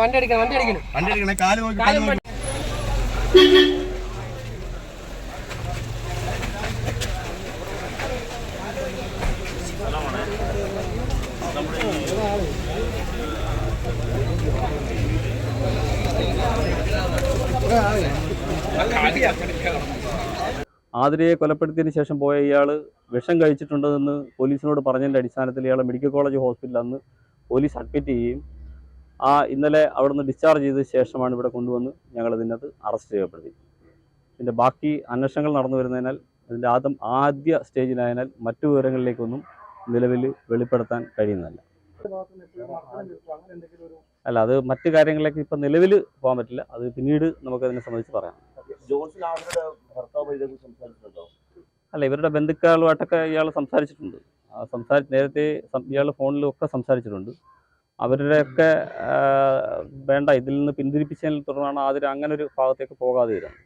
വണ്ടി അടിക്കണം വണ്ടി അടിക്കണം. വണ്ടി എടുക്കണേ കാൽ നോക്കി. ആതിരയെ കൊലപ്പെടുത്തിയതിന് ശേഷം പോയ ഇയാൾ വിഷം കഴിച്ചിട്ടുണ്ടെന്ന് പോലീസിനോട് പറഞ്ഞതിന്റെ അടിസ്ഥാനത്തിൽ ഇയാളെ മെഡിക്കൽ കോളേജ് ഹോസ്പിറ്റലിൽ അന്ന് പോലീസ് അഡ്മിറ്റ് ചെയ്യുകയും ആ ഇന്നലെ അവിടെ നിന്ന് ഡിസ്ചാർജ് ചെയ്ത ശേഷമാണ് ഇവിടെ കൊണ്ടുവന്ന് ഞങ്ങൾ ഇതിനകത്ത് അറസ്റ്റ് ചെയ്യപ്പെടുത്തി ഇതിന്റെ ബാക്കി അന്വേഷണങ്ങൾ നടന്നു വരുന്നതിനാൽ ഇതിന്റെ ആദ്യം ആദ്യ സ്റ്റേജിലായതിനാൽ മറ്റു വിവരങ്ങളിലേക്കൊന്നും നിലവിൽ വെളിപ്പെടുത്താൻ കഴിയുന്നതല്ല. അല്ല അത് മറ്റു കാര്യങ്ങളിലേക്ക് ഇപ്പം നിലവിൽ പോകാൻ പറ്റില്ല. അത് പിന്നീട് നമുക്ക് അതിനെ സംബന്ധിച്ച് പറയാം. അല്ല ഇവരുടെ ബന്ധുക്കളുമായിട്ടൊക്കെ ഇയാൾ സംസാരിച്ചിട്ടുണ്ട്. സംസാരി നേരത്തെ ഇയാൾ ഫോണിലും ഒക്കെ സംസാരിച്ചിട്ടുണ്ട്. അവരുടെയൊക്കെ വേണ്ട ഇതിൽ നിന്ന് പിന്തിരിപ്പിച്ചതിനെ തുടർന്നാണ് ആദ്യം അങ്ങനെ ഒരു ഭാഗത്തേക്ക് പോകാതെ ഇരുന്നത്